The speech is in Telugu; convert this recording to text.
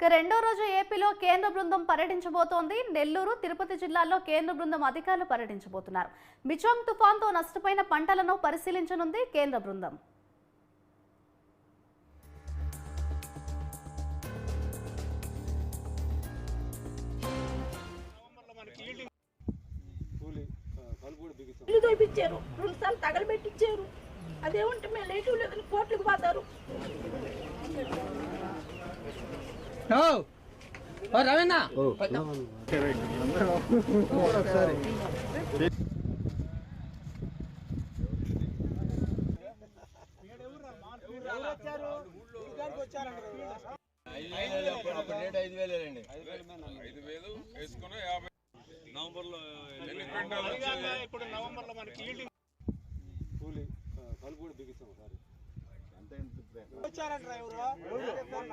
ఇక రెండో రోజు ఏపీలో కేంద్ర బృందం పర్యటించబోతోంది. నెల్లూరు తిరుపతి జిల్లాల్లో కేంద్ర బృందం అధికారులు పర్యటించబోతున్నారు. మిచోంగ్ తుఫాన్తో నష్టపోయిన పంటలను పరిశీలించనుంది కేంద్ర బృందం. తగలబెట్టించారు అదేమంటే మేము లేటు లేదని కోర్టుకు పోతారు. రవీణ ఐదు వేలు వేసుకుని యాభై నవంబర్లో ఎన్ని క్వింటాలు వచ్చాయి? ఇప్పుడు నవంబర్లో మనకి ఈల్డింగ్ వచ్చారా డ్రైవరు మొన్న